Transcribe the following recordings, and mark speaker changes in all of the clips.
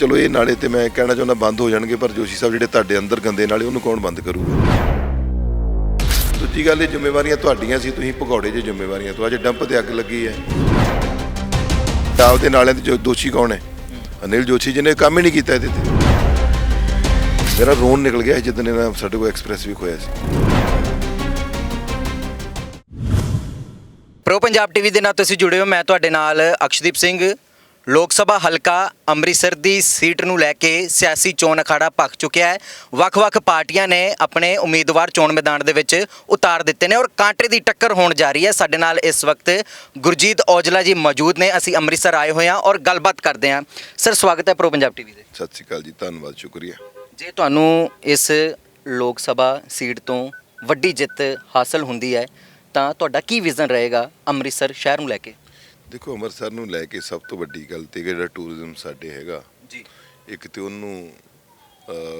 Speaker 1: ਚਲੋ ਇਹ ਨਾਲੇ ਤੇ ਮੈਂ ਕਹਿਣਾ ਚਾਹੁੰਦਾ ਬੰਦ ਹੋ ਜਾਣਗੇ, ਪਰ ਜੋਸ਼ੀ ਸਾਹਿਬ ਜਿਹੜੇ ਤੁਹਾਡੇ ਅੰਦਰ ਗੰਦੇ ਨਾਲੇ, ਉਹਨੂੰ ਕੌਣ ਬੰਦ ਕਰੂਗਾ? ਦੂਜੀ ਗੱਲ, ਇਹ ਜ਼ਿੰਮੇਵਾਰੀਆਂ ਤੁਹਾਡੀਆਂ ਸੀ, ਤੁਸੀਂ ਭਗੌੜੇ 'ਚ ਜ਼ਿੰਮੇਵਾਰੀਆਂ ਤੋਂ। ਅੱਜ ਡੰਪ ਤੇ ਅੱਗ ਲੱਗੀ ਹੈ। ਦਾਵ ਦੇ ਨਾਲਿਆਂ ਦੇ ਦੋਸ਼ੀ ਕੌਣ ਹੈ? ਅਨਿਲ ਜੋਸ਼ੀ ਜਿਹਨੇ ਕੰਮ ਹੀ ਨਹੀਂ ਕੀਤਾ ਇਹਦੇ ਤੇ। ਮੇਰਾ ਰੋਣ ਨਿਕਲ ਗਿਆ ਜਦੋਂ ਇਹਨਾਂ ਸਾਡੇ ਕੋਲ ਐਕਸਪ੍ਰੈਸ ਵੀ ਖੋਇਆ ਸੀ।
Speaker 2: ਪ੍ਰੋ ਪੰਜਾਬ ਟੀਵੀ ਦੇ ਨਾਲ ਤੁਸੀਂ ਜੁੜੇ ਹੋ। ਮੈਂ ਤੁਹਾਡੇ ਨਾਲ ਅਕਸ਼ਦੀਪ ਸਿੰਘ। ਲੋਕ ਸਭਾ ਹਲਕਾ ਅੰਮ੍ਰਿਤਸਰ ਦੀ ਸੀਟ ਨੂੰ ਲੈ ਕੇ ਸਿਆਸੀ ਚੋਣ ਅਖਾੜਾ ਭਖ ਚੁੱਕਿਆ ਹੈ। ਵੱਖ-ਵੱਖ ਪਾਰਟੀਆਂ ਨੇ ਆਪਣੇ ਉਮੀਦਵਾਰ ਚੋਣ ਮੈਦਾਨ ਦੇ ਵਿੱਚ ਉਤਾਰ ਦਿੱਤੇ ਨੇ ਔਰ ਕਾਂਟੇ ਦੀ ਟੱਕਰ ਹੋਣ ਜਾ ਰਹੀ ਹੈ। ਸਾਡੇ ਨਾਲ ਇਸ ਵਕਤ ਗੁਰਜੀਤ ਔਜਲਾ ਜੀ ਮੌਜੂਦ ਨੇ। ਅਸੀਂ ਅੰਮ੍ਰਿਤਸਰ ਆਏ ਹੋਏ ਹਾਂ ਔਰ ਗੱਲਬਾਤ ਕਰਦੇ ਹਾਂ। ਸਰ ਸਵਾਗਤ ਹੈ ਪ੍ਰੋ ਪੰਜਾਬ ਟੀਵੀ ਦੇ।
Speaker 1: ਸਤਿ ਸ਼੍ਰੀ ਅਕਾਲ ਜੀ ਧੰਨਵਾਦ ਸ਼ੁਕਰੀਆ।
Speaker 2: ਜੇ ਤੁਹਾਨੂੰ ਇਸ ਲੋਕ ਸਭਾ ਸੀਟ ਤੋਂ ਵੱਡੀ ਜਿੱਤ ਹਾਸਲ ਹੁੰਦੀ ਹੈ ਤਾਂ ਤੁਹਾਡਾ ਕੀ ਵਿਜ਼ਨ ਰਹੇਗਾ ਅੰਮ੍ਰਿਤਸਰ ਸ਼ਹਿਰ ਨੂੰ ਲੈ ਕੇ?
Speaker 1: ਦੇਖੋ ਅੰਮ੍ਰਿਤਸਰ ਨੂੰ ਲੈ ਕੇ ਸਭ ਤੋਂ ਵੱਡੀ ਗੱਲ ਤੇ ਜਿਹੜਾ ਟੂਰਿਜ਼ਮ ਸਾਡੇ ਹੈਗਾ
Speaker 2: ਜੀ।
Speaker 1: ਇੱਕ ਤੇ ਉਹਨੂੰ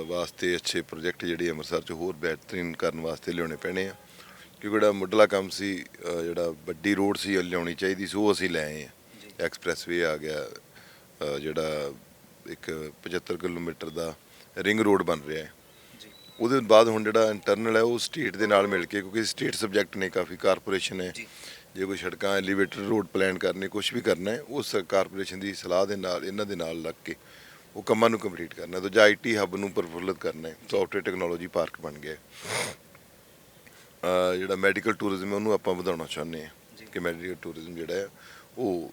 Speaker 1: ਵਾਸਤੇ ਅੱਛੇ ਪ੍ਰੋਜੈਕਟ ਜਿਹੜੇ ਅੰਮ੍ਰਿਤਸਰ 'ਚ ਹੋਰ ਬਿਹਤਰੀਨ ਕਰਨ ਵਾਸਤੇ ਲਿਆਉਣੇ ਪੈਣੇ ਆ। ਕਿਉਂਕਿ ਜਿਹੜਾ ਮੁੱਢਲਾ ਕੰਮ ਸੀ ਜਿਹੜਾ ਵੱਡੀ ਰੋਡ ਸੀ ਉਹ ਲਿਆਉਣੀ ਚਾਹੀਦੀ ਸੀ ਉਹ ਅਸੀਂ ਲੈ ਆਏ ਆ। ਐਕਸਪ੍ਰੈਸਵੇ ਆ ਗਿਆ ਜਿਹੜਾ ਇੱਕ 75 ਕਿਲੋਮੀਟਰ ਦਾ ਰਿੰਗ ਰੋਡ ਬਣ ਰਿਹਾ ਹੈ। ਉਹਦੇ ਬਾਅਦ ਹੁਣ ਜਿਹੜਾ ਇੰਟਰਨਲ ਹੈ ਉਹ ਸਟੇਟ ਦੇ ਨਾਲ ਮਿਲ ਕੇ ਕਿਉਂਕਿ ਸਟੇਟ ਸਬਜੈਕਟ ਨੇ ਕਾਫੀ ਕਾਰਪੋਰੇਸ਼ਨ ਹੈ।
Speaker 2: ਜੀ।
Speaker 1: ਜੇ ਕੋਈ ਸੜਕਾਂ ਐਲੀਵੇਟਰ ਰੋਡ ਪਲਾਨ ਕਰਨੇ ਕੁਝ ਵੀ ਕਰਨਾ ਹੈ ਉਸ ਕਾਰਪੋਰੇਸ਼ਨ ਦੀ ਸਲਾਹ ਦੇ ਨਾਲ ਇਹਨਾਂ ਦੇ ਨਾਲ ਲੱਗ ਕੇ ਉਹ ਕੰਮਾਂ ਨੂੰ ਕੰਪਲੀਟ ਕਰਨਾ ਹੈ। ਦੂਜਾ ਆਈਟੀ ਹੱਬ ਨੂੰ ਪ੍ਰਫੁੱਲਤ ਕਰਨਾ ਹੈ। ਸੌਫਟਵੇਅਰ ਟੈਕਨੋਲੋਜੀ ਪਾਰਕ ਬਣ ਗਿਆ ਜਿਹੜਾ ਮੈਡੀਕਲ ਟੂਰਿਜ਼ਮ ਹੈ ਉਹਨੂੰ ਆਪਾਂ ਵਧਾਉਣਾ ਚਾਹੁੰਦੇ
Speaker 2: ਜੀ।
Speaker 1: ਹਾਂ ਕਿ ਮੈਡੀਕਲ ਟੂਰਿਜ਼ਮ ਜਿਹੜਾ ਹੈ ਉਹ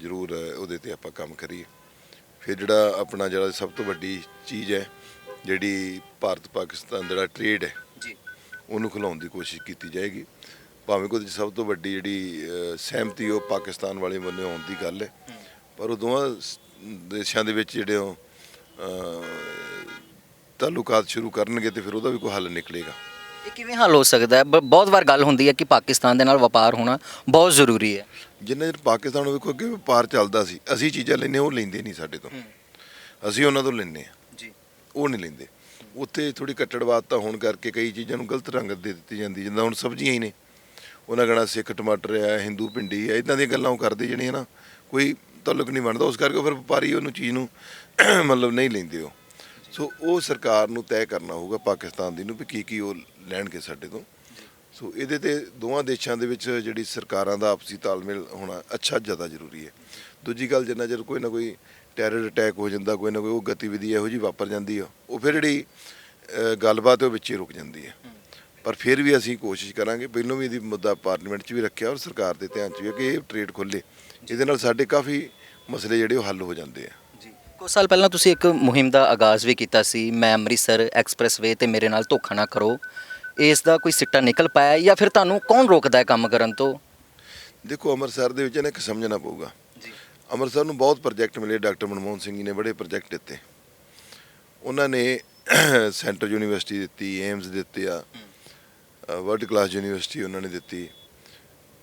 Speaker 1: ਜ਼ਰੂਰ ਉਹਦੇ ਤੇ ਆਪਾਂ ਕੰਮ ਕਰੀਏ। ਫਿਰ ਜਿਹੜਾ ਆਪਣਾ ਜਿਹੜਾ ਸਭ ਤੋਂ ਵੱਡੀ ਚੀਜ਼ ਹੈ ਜਿਹੜੀ ਭਾਰਤ ਪਾਕਿਸਤਾਨ ਜਿਹੜਾ ਟ੍ਰੇਡ ਹੈ
Speaker 2: ਜੀ।
Speaker 1: ਉਹਨੂੰ ਖਿਲਾਉਣ ਦੀ ਕੋਸ਼ਿਸ਼ ਕੀਤੀ ਜਾਏਗੀ। ਭਾਵੇਂ ਕੋਈ ਸਭ ਤੋਂ ਵੱਡੀ ਜਿਹੜੀ ਸਹਿਮਤੀ ਉਹ ਪਾਕਿਸਤਾਨ ਵਾਲੇ ਬੰਨੇ ਆਉਣ ਦੀ ਗੱਲ ਹੈ। ਪਰ ਉਹ ਦੋਵਾਂ ਦੇਸ਼ਾਂ ਦੇ ਵਿੱਚ ਜਿਹੜੇ ਉਹ ਤਾਲੁਕਾਤ ਸ਼ੁਰੂ ਕਰਨਗੇ ਤੇ ਫਿਰ ਉਹਦਾ ਵੀ ਕੋਈ ਹੱਲ ਨਿਕਲੇਗਾ।
Speaker 2: ਇਹ ਕਿਵੇਂ ਹੱਲ ਹੋ ਸਕਦਾ ਹੈ? ਬਹੁਤ ਵਾਰ ਗੱਲ ਹੁੰਦੀ ਹੈ ਕਿ ਪਾਕਿਸਤਾਨ ਦੇ ਨਾਲ ਵਪਾਰ ਹੋਣਾ ਬਹੁਤ ਜ਼ਰੂਰੀ ਹੈ।
Speaker 1: ਜਿੰਨੇ ਚਿਰ ਪਾਕਿਸਤਾਨ ਨੂੰ ਵੇਖੋ ਅੱਗੇ ਵਪਾਰ ਚੱਲਦਾ ਸੀ ਅਸੀਂ ਚੀਜ਼ਾਂ ਲੈਂਦੇ ਉਹ ਲੈਂਦੇ ਨਹੀਂ ਸਾਡੇ ਤੋਂ। ਅਸੀਂ ਉਹਨਾਂ ਤੋਂ ਲੈਂਦੇ ਆ
Speaker 2: ਜੀ।
Speaker 1: ਉਹ ਨਹੀਂ ਲੈਂਦੇ। ਉੱਥੇ ਥੋੜੀ ਕੱਟੜਵਾਦਤਾ ਹੋਣ ਕਰਕੇ ਕਈ ਚੀਜ਼ਾਂ ਨੂੰ ਗਲਤ ਰੰਗਤ ਦੇ ਦਿੱਤੀ ਜਾਂਦੀ ਜਿੱਦਾਂ ਹੁਣ ਸਬਜ਼ੀਆਂ ਹੀ ਨੇ। ਉਹਨਾਂ ਕਹਣਾ ਸਿੱਖ, ਟਮਾਟਰ ਹੈ ਹਿੰਦੂ ਭਿੰਡੀ ਹੈ ਇਦਾਂ ਦੀਆਂ ਗੱਲਾਂ ਉਹ ਕਰਦੇ ਜਿਹੜੀਆਂ ਨਾ ਕੋਈ ਤਾਲੁਕ ਨਹੀਂ ਬਣਦਾ, ਉਸ ਕਰਕੇ ਫਿਰ ਵਪਾਰੀ ਉਹਨੂੰ ਚੀਜ਼ ਨੂੰ ਮਤਲਬ ਨਹੀਂ ਲੈਂਦੇ ਉਹ। ਸੋ ਉਹ ਸਰਕਾਰ ਨੂੰ ਤੈਅ ਕਰਨਾ ਹੋਊਗਾ ਪਾਕਿਸਤਾਨ ਦੀ ਨੂੰ ਵੀ ਕੀ ਕੀ ਉਹ ਲੈਣਗੇ ਸਾਡੇ ਤੋਂ। ਸੋ ਇਹਦੇ ਤੇ ਦੋਵਾਂ ਦੇਸ਼ਾਂ ਦੇ ਵਿੱਚ ਜਿਹੜੀ ਸਰਕਾਰਾਂ ਦਾ ਆਪਸੀ ਤਾਲਮੇਲ ਹੋਣਾ ਅੱਛਾ ਜ਼ਿਆਦਾ ਜ਼ਰੂਰੀ ਹੈ। ਦੂਜੀ ਗੱਲ ਜਿੰਨਾ ਚਿਰ ਕੋਈ ਨਾ ਕੋਈ ਟੈਰਰ ਅਟੈਕ ਹੋ ਜਾਂਦਾ, ਕੋਈ ਨਾ ਕੋਈ ਉਹ ਗਤੀਵਿਧੀ ਇਹੋ ਜਿਹੀ ਵਾਪਰ ਜਾਂਦੀ ਆ, ਉਹ ਫਿਰ ਜਿਹੜੀ ਗੱਲਬਾਤ ਉਹ ਵਿੱਚ ਹੀ ਰੁਕ ਜਾਂਦੀ ਹੈ। ਪਰ ਫਿਰ ਵੀ ਅਸੀਂ ਕੋਸ਼ਿਸ਼ ਕਰਾਂਗੇ ਪਹਿਲੋਂ ਵੀ ਇਹਦੀ ਮੁੱਦਾ ਪਾਰਲੀਮੈਂਟ 'ਚ ਵੀ ਰੱਖਿਆ ਔਰ ਸਰਕਾਰ ਦੇ ਧਿਆਨ 'ਚ ਵੀ ਹੈ ਕਿ ਇਹ ਟ੍ਰੇਡ ਖੁੱਲੇ ਇਹਦੇ ਨਾਲ ਸਾਡੇ ਕਾਫੀ ਮਸਲੇ ਜਿਹੜੇ ਉਹ ਹੱਲ ਹੋ ਜਾਂਦੇ ਆ।
Speaker 2: ਜੀ। ਕੁਝ ਸਾਲ ਪਹਿਲਾਂ ਤੁਸੀਂ ਇੱਕ ਮੁਹਿੰਮ ਦਾ ਆਗਾਜ਼ ਵੀ ਕੀਤਾ ਸੀ ਮੈਂ ਅੰਮ੍ਰਿਤਸਰ ਐਕਸਪ੍ਰੈਸਵੇ ਤੇ ਮੇਰੇ ਨਾਲ ਧੋਖਾ ਨਾ ਕਰੋ। ਇਸ ਦਾ ਕੋਈ ਸਿੱਟਾ ਨਿਕਲ ਪਾਇਆ ਜਾਂ ਫਿਰ ਤੁਹਾਨੂੰ ਕੌਣ ਰੋਕਦਾ ਹੈ ਕੰਮ ਕਰਨ ਤੋਂ?
Speaker 1: ਦੇਖੋ ਅੰਮ੍ਰਿਤਸਰ ਦੇ ਵਿੱਚ ਇਹਨੇ ਇੱਕ ਸਮਝਣਾ ਪਊਗਾ।
Speaker 2: ਜੀ।
Speaker 1: ਅੰਮ੍ਰਿਤਸਰ ਨੂੰ ਬਹੁਤ ਪ੍ਰੋਜੈਕਟ ਮਿਲੇ ਡਾਕਟਰ ਮਨਮੋਹਨ ਸਿੰਘ ਜੀ ਨੇ ਬੜੇ ਪ੍ਰੋਜੈਕਟ ਦਿੱਤੇ। ਉਹਨਾਂ ਨੇ ਸੈਂਟਰ ਯੂਨੀਵਰਸਿਟੀ ਦਿੱਤੀ ਏਮਸ ਦਿੱਤੇ ਆ। ਵਰਲਡ ਕਲਾਸ ਯੂਨੀਵਰਸਿਟੀ ਉਹਨਾਂ ਨੇ ਦਿੱਤੀ।